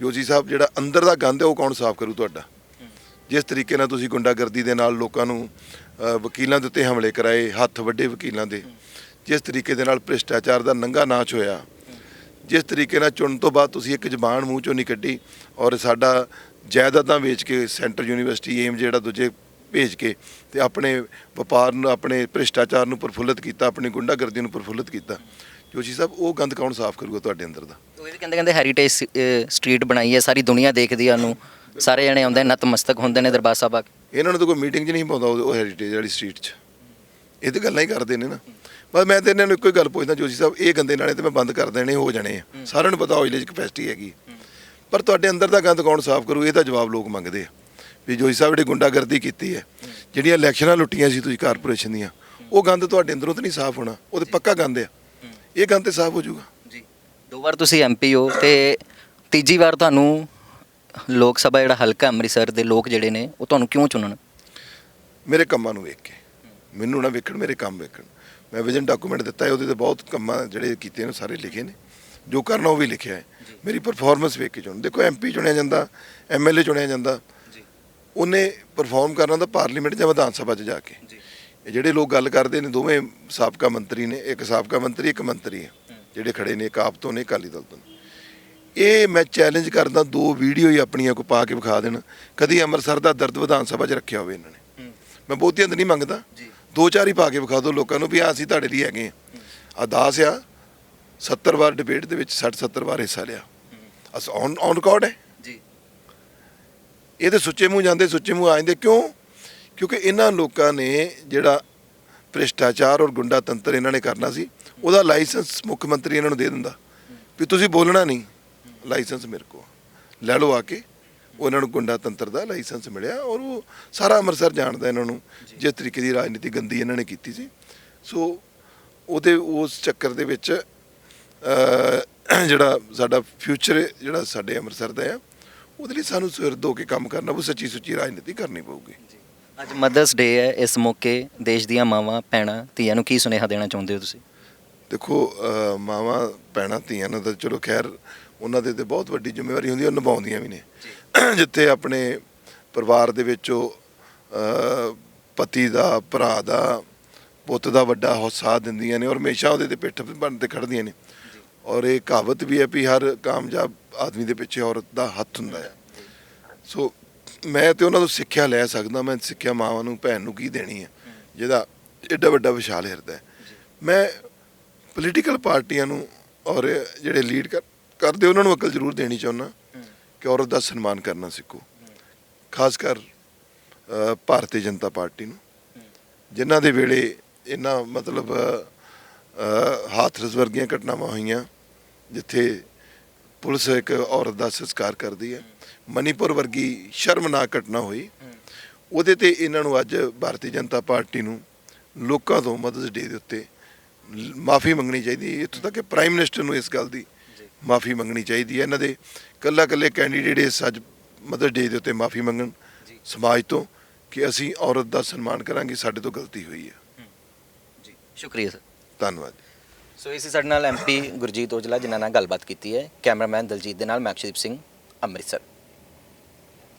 Speaker 1: ਜੋਸ਼ੀ ਸਾਹਿਬ, ਜਿਹੜਾ ਅੰਦਰ ਦਾ ਗੰਦ ਹੈ, ਉਹ ਕੌਣ ਸਾਫ਼ ਕਰੂ ਤੁਹਾਡਾ? ਜਿਸ ਤਰੀਕੇ ਨਾਲ ਤੁਸੀਂ ਗੁੰਡਾਗਰਦੀ ਦੇ ਨਾਲ ਲੋਕਾਂ ਨੂੰ ਵਕੀਲਾਂ ਦੇ ਉੱਤੇ ਹਮਲੇ ਕਰਾਏ, ਹੱਥ ਵੱਡੇ ਵਕੀਲਾਂ ਦੇ। ਜਿਸ ਤਰੀਕੇ ਦੇ ਨਾਲ ਭ੍ਰਿਸ਼ਟਾਚਾਰ ਦਾ ਨੰਗਾ ਨਾਚ ਹੋਇਆ। ਜਿਸ ਤਰੀਕੇ ਨਾਲ ਚੁਣਨ ਤੋਂ ਬਾਅਦ ਤੁਸੀਂ ਇੱਕ ਜ਼ਬਾਨ ਮੂੰਹ ਚੋਂ ਨਹੀਂ ਕੱਢੀ ਔਰ ਸਾਡਾ ਜਾਇਦਾਦਾਂ ਵੇਚ ਕੇ ਸੈਂਟਰ ਯੂਨੀਵਰਸਿਟੀ ਏਮ ਜਿਹੜਾ ਦੂਜੇ ਭੇਜ ਕੇ ਤੇ ਆਪਣੇ ਵਪਾਰ ਨੂੰ ਆਪਣੇ ਭ੍ਰਿਸ਼ਟਾਚਾਰ ਨੂੰ ਪ੍ਰਫੁੱਲਤ ਕੀਤਾ ਆਪਣੀ ਗੁੰਡਾਗਰਦੀ ਨੂੰ ਪ੍ਰਫੁੱਲਤ ਕੀਤਾ। ਜੋਸ਼ੀ ਸਾਹਿਬ ਉਹ ਗੰਦ ਕੌਣ ਸਾਫ਼ ਕਰੂਗਾ ਤੁਹਾਡੇ ਅੰਦਰ ਦਾ?
Speaker 2: ਉਹ ਵੀ ਕਹਿੰਦੇ ਕਹਿੰਦੇ ਹੈਰੀਟੇਜ ਸਟਰੀਟ ਬਣਾਈ ਹੈ ਸਾਰੀ ਦੁਨੀਆ ਦੇਖਦੀ ਆ ਉਹਨੂੰ। ਸਾਰੇ ਜਣੇ ਆਉਂਦੇ ਨਤਮਸਤਕ ਹੁੰਦੇ ਨੇ ਦਰਬਾਰ ਸਾਹਿਬ ਆ ਕੇ।
Speaker 1: ਇਹਨਾਂ ਨੂੰ ਤਾਂ ਕੋਈ ਮੀਟਿੰਗ 'ਚ ਨਹੀਂ ਪਾਉਂਦਾ ਉਹ ਹੈਰੀਟੇਜ ਵਾਲੀ ਸਟਰੀਟ 'ਚ। ਇਹ ਤਾਂ ਗੱਲਾਂ ਹੀ ਕਰਦੇ ਨੇ ਨਾ। ਬਸ ਮੈਂ ਤੇ ਇਹਨਾਂ ਨੂੰ ਇੱਕੋ ਹੀ ਗੱਲ ਪੁੱਛਦਾ ਜੋਸ਼ੀ ਸਾਹਿਬ ਇਹ ਗੰਦੇ ਨਾਲੇ ਤੇ ਮੈਂ ਬੰਦ ਕਰ ਦੇਣੇ ਹੋ ਜਾਣੇ ਆ। ਸਾਰਿਆਂ ਨੂੰ ਪਤਾ ਔਜਲੇ 'ਚ ਕਪੈਸਿਟੀ ਹੈਗੀ। ਪਰ ਤੁਹਾਡੇ ਅੰਦਰ ਦਾ ਗੰਦ ਕੌਣ ਸਾਫ਼ ਕਰੂ? ਇਹ ਤਾਂ ਜਵਾਬ ਲੋਕ ਮੰਗਦੇ ਆ। ਵੀ ਜੋਸ਼ੀ ਸਾਹਿਬ ਜਿਹੜੀ ਗੁੰਡਾਗਰਦੀ ਕੀਤੀ ਹੈ। ਜਿਹੜੀਆਂ ਇਲੈਕਸ਼ਨਾਂ ਲੁੱਟੀਆਂ ਸੀ ਤੁਸੀਂ ਕਾਰਪੋਰੇਸ਼ਨ ਦੀਆਂ ਉਹ ਗੰਦ ਤੁਹਾਡੇ ਅੰਦਰੋਂ ਤਾਂ ਨਹੀਂ ਸਾਫ਼ ਹੋਣਾ ਉਹ ਤੇ ਪੱਕਾ ਗੰਦ ਆ। ਇਹ ਗੰਦ ਤੇ ਸਾਫ਼ ਹੋ ਜਾਊਗਾ।
Speaker 2: ਜੀ। ਦੋ ਵਾਰ ਤੁਸੀਂ ਐਮਪੀ ਹੋ ਤੇ ਤੀਜੀ ਵਾਰ ਤੁਹਾਨੂੰ ਲੋਕ ਸਭਾ ਜਿਹੜਾ ਹਲਕਾ ਅੰਮ੍ਰਿਤਸਰ ਦੇ ਲੋਕ ਜਿਹੜੇ ਨੇ ਉਹ ਤੁਹਾਨੂੰ ਕਿਉਂ ਚੁਣਨ?
Speaker 1: ਮੇਰੇ ਕੰਮਾਂ ਨੂੰ ਵੇਖ ਕੇ। ਮੈਨੂੰ ਨਾ ਵੇਖਣ ਮੇਰੇ ਕੰਮ ਵੇਖਣ। ਮੈਂ ਵਿਜ਼ਨ ਡਾਕੂਮੈਂਟ ਦਿੱਤਾ ਹੈ ਉਹਦੇ ਤੇ ਬਹੁਤ ਕੰਮਾਂ ਜਿਹੜੇ ਕੀਤੇ ਨੇ ਸਾਰੇ ਲਿਖੇ ਨੇ। ਜੋ ਕਰਨਾ ਉਹ ਵੀ ਲਿਖਿਆ ਹੈ। ਮੇਰੀ ਪਰਫਾਰਮੈਂਸ ਵੇਖ ਕੇ ਚੁਣ ਦੇਖੋ ਐਮਪੀ ਚੁਣਿਆ ਜਾਂਦਾ ਐਮਐਲਏ ਚੁਣਿਆ ਜਾਂਦਾ। ਉਹਨੇ ਪਰਫਾਰਮ ਕਰਨਾ ਤਾਂ ਪਾਰਲੀਮੈਂਟ ਜਾਂ ਵਿਧਾਨ ਸਭਾ 'ਚ ਜਾ ਕੇ।
Speaker 2: ਜੀ।
Speaker 1: ਇਹ ਜਿਹੜੇ ਲੋਕ ਗੱਲ ਕਰਦੇ ਨੇ ਦੋਵੇਂ ਸਾਬਕਾ ਮੰਤਰੀ ਨੇ ਇੱਕ ਸਾਬਕਾ ਮੰਤਰੀ ਇੱਕ ਮੰਤਰੀ ਹੈ। ਜਿਹੜੇ ਖੜੇ ਨੇ ਇੱਕ ਆਪ ਤੋਂ ਨੇ ਅਕਾਲੀ ਦਲ ਤੋਂ। ਇਹ ਮੈਂ ਚੈਲੰਜ ਕਰਦਾ ਦੋ ਵੀਡੀਓ ਹੀ ਆਪਣੀਆਂ ਕੋ ਪਾ ਕੇ ਵਿਖਾ ਦੇਣ। ਕਦੀ ਅੰਮ੍ਰਿਤਸਰ ਦਾ ਦਰਦ ਵਿਧਾਨ ਸਭਾ 'ਚ ਰੱਖਿਆ ਹੋਵੇ ਇਹਨਾਂ ਨੇ। ਮੈਂ ਬਹੁਤੀਆਂ ਤਾਂ ਨਹੀਂ ਮੰਗਦਾ।
Speaker 2: ਜੀ।
Speaker 1: ਦੋ ਚਾਰ ਹੀ ਪਾ ਕੇ ਵਿਖਾ ਦਿਓ ਲੋਕਾਂ ਨੂੰ ਵੀ ਆ ਅਸੀਂ ਤੁਹਾਡੇ ਲਈ ਹੈਗੇ ਆ। ਅਰਦਾਸ ਆ 70 ਵਾਰ ਡਿਬੇਟ ਦੇ ਵਿੱਚ 60 70 ਵਾਰ ਹਿੱਸਾ ਲਿਆ। ਅਸ ਔਨ ਔਨ ਰਿਕਾਰਡ ਹੈ। ਇਹ ਤੇ ਸੁੱਚੇ ਮੂੰਹ ਜਾਂਦੇ ਸੁੱਚੇ ਮੂੰਹ ਆ ਜਾਂਦੇ। ਕਿਉਂ? ਕਿਉਂਕਿ ਇਹਨਾਂ ਲੋਕਾਂ ਨੇ ਜਿਹੜਾ ਭ੍ਰਿਸ਼ਟਾਚਾਰ ਔਰ ਗੁੰਡਾ ਤੰਤਰ ਇਹਨਾਂ ਨੇ ਕਰਨਾ ਸੀ ਉਹਦਾ ਲਾਇਸੈਂਸ ਮੁੱਖ ਮੰਤਰੀ ਇਹਨਾਂ ਨੂੰ ਦੇ ਦਿੰਦਾ। ਵੀ ਤੁਸੀਂ ਬੋਲਣਾ ਨਹੀਂ ਲਾਇਸੈਂਸ ਮੇਰੇ ਕੋਲ। ਲੈ ਲਓ ਆ ਕੇ ਉਹ ਇਹਨਾਂ ਨੂੰ ਗੁੰਡਾ ਤੰਤਰ ਦਾ ਲਾਇਸੈਂਸ ਮਿਲਿਆ ਔਰ ਉਹ ਸਾਰਾ ਅੰਮ੍ਰਿਤਸਰ ਜਾਣਦਾ ਇਹਨਾਂ ਨੂੰ ਜਿਸ ਤਰੀਕੇ ਦੀ ਰਾਜਨੀਤੀ ਗੰਦੀ ਇਹਨਾਂ ਨੇ ਕੀਤੀ ਸੀ। ਸੋ ਉਹਦੇ ਉਸ ਚੱਕਰ ਦੇ ਵਿੱਚ ਜਿਹੜਾ ਸਾਡਾ ਫਿਊਚਰ ਜਿਹੜਾ ਸਾਡੇ ਅੰਮ੍ਰਿਤਸਰ ਦਾ ਆ ਉਹਦੇ ਲਈ ਸਾਨੂੰ ਸਿਰ ਹੋ ਕੇ ਕੰਮ ਕਰਨਾ ਉਹ ਸੱਚੀ ਸੁੱਚੀ ਰਾਜਨੀਤੀ ਕਰਨੀ ਪਊਗੀ।
Speaker 2: ਅੱਜ ਮਦਰਸ ਡੇ ਹੈ ਇਸ ਮੌਕੇ ਦੇਸ਼ ਦੀਆਂ ਮਾਵਾਂ ਭੈਣਾਂ ਧੀਆਂ ਨੂੰ ਕੀ ਸੁਨੇਹਾ ਦੇਣਾ ਚਾਹੁੰਦੇ ਹੋ ਤੁਸੀਂ?
Speaker 1: ਦੇਖੋ ਮਾਵਾਂ ਭੈਣਾਂ ਧੀਆਂ ਨੂੰ ਤਾਂ ਚਲੋ ਖੈਰ ਉਹਨਾਂ ਦੇ ਤੇ ਬਹੁਤ ਵੱਡੀ ਜ਼ਿੰਮੇਵਾਰੀ ਹੁੰਦੀ ਹੈ ਉਹ ਨਿਭਾਉਂਦੀਆਂ ਵੀ ਨੇ। ਜਿੱਥੇ ਆਪਣੇ ਪਰਿਵਾਰ ਦੇ ਵਿੱਚ ਉਹ ਪਤੀ ਦਾ ਭਰਾ ਦਾ ਪੁੱਤ ਦਾ ਵੱਡਾ ਹੌਸਾ ਦਿੰਦੀਆਂ ਨੇ ਔਰ ਹਮੇਸ਼ਾ ਉਹਦੇ ਤੇ ਪਿੱਠ ਬਣ ਤੇ ਖੜਦੀਆਂ ਨੇ। ਔਰ ਇਹ ਕਹਾਵਤ ਵੀ ਹੈ ਵੀ ਹਰ ਕਾਮਯਾਬ ਆਦਮੀ ਦੇ ਪਿੱਛੇ ਔਰਤ ਦਾ ਹੱਥ ਹੁੰਦਾ ਹੈ। ਸੋ ਮੈਂ ਤੇ ਉਹਨਾਂ ਤੋਂ ਸਿੱਖਿਆ ਲੈ ਸਕਦਾ ਮੈਂ ਸਿੱਖਿਆ ਮਾਵਾਂ ਨੂੰ ਭੈਣ ਨੂੰ ਕੀ ਦੇਣੀ ਹੈ। ਜਿਹਦਾ ਐਡਾ ਵੱਡਾ ਵਿਸ਼ਾਲ ਹਿਰਦਾ ਹੈ। ਮੈਂ ਪੋਲੀਟੀਕਲ ਪਾਰਟੀਆਂ ਨੂੰ ਔਰ ਜਿਹੜੇ ਲੀਡ ਕਰ ਕਰਦੇ ਉਹਨਾਂ ਨੂੰ ਅਕਲ ਜ਼ਰੂਰ ਦੇਣੀ ਚਾਹੁੰਦਾ ਕਿ ਔਰਤ ਦਾ ਸਨਮਾਨ ਕਰਨਾ ਸਿੱਖੋ। ਖਾਸ ਕਰ ਭਾਰਤੀ ਜਨਤਾ ਪਾਰਟੀ ਨੂੰ। ਜਿਨ੍ਹਾਂ ਦੇ ਵੇਲੇ ਇਹਨਾਂ ਮਤਲਬ ਅ, ਹਾਥਰਸ ਵਰਗੀਆਂ ਘਟਨਾਵਾਂ ਹੋਈਆਂ ਜਿੱਥੇ ਪੁਲਿਸ ਇੱਕ ਔਰਤ ਦਾ ਸੰਸਕਾਰ ਕਰਦੀ ਹੈ। ਮਨੀਪੁਰ ਵਰਗੀ ਸ਼ਰਮਨਾਕ ਘਟਨਾ ਹੋਈ। ਉਹਦੇ ਤੇ ਇਹਨਾਂ ਨੂੰ ਅੱਜ ਭਾਰਤੀ ਜਨਤਾ ਪਾਰਟੀ ਨੂੰ ਲੋਕਾਂ ਤੋਂ ਮਦਦ ਡੇ ਦੇ ਉੱਤੇ ਮਾਫੀ ਮੰਗਣੀ ਚਾਹੀਦੀ ਹੈ। ਇੱਥੋਂ ਤੱਕ ਕਿ ਪ੍ਰਾਈਮ ਮਿਨਿਸਟਰ ਨੂੰ ਇਸ ਗੱਲ ਦੀ ਮਾਫੀ ਮੰਗਣੀ ਚਾਹੀਦੀ ਹੈ। ਇਹਨਾਂ ਦੇ ਕੱਲਾ ਕੱਲੇ ਕੈਂਡੀਡੇਟ ਇਸ ਅੱਜ ਮਦਦ ਡੇ ਦੇ ਉੱਤੇ ਮਾਫੀ ਮੰਗਣ। ਸਮਾਜ ਤੋਂ ਕਿ ਅਸੀਂ ਔਰਤ ਦਾ ਸਨਮਾਨ ਕਰਾਂਗੇ। ਸਾਡੇ ਤੋਂ ਗਲਤੀ ਹੋਈ ਹੈ।
Speaker 2: ਜੀ। ਸ਼ੁਕਰੀਆ ਸਰ।
Speaker 1: ਧੰਨਵਾਦ।
Speaker 2: ਸੋ ਇਸੇ ਸਾਡੇ ਨਾਲ ਐਮਪੀ ਗੁਰਜੀਤ ਔਜਲਾ, ਜਿਨ੍ਹਾਂ ਨਾਲ ਗੱਲਬਾਤ ਕੀਤੀ ਹੈ। ਕੈਮਰਾਮੈਨ ਦਲਜੀਤ ਦੇ ਨਾਲ, ਮੈਂ ਸਿੰਘ, ਅੰਮ੍ਰਿਤਸਰ।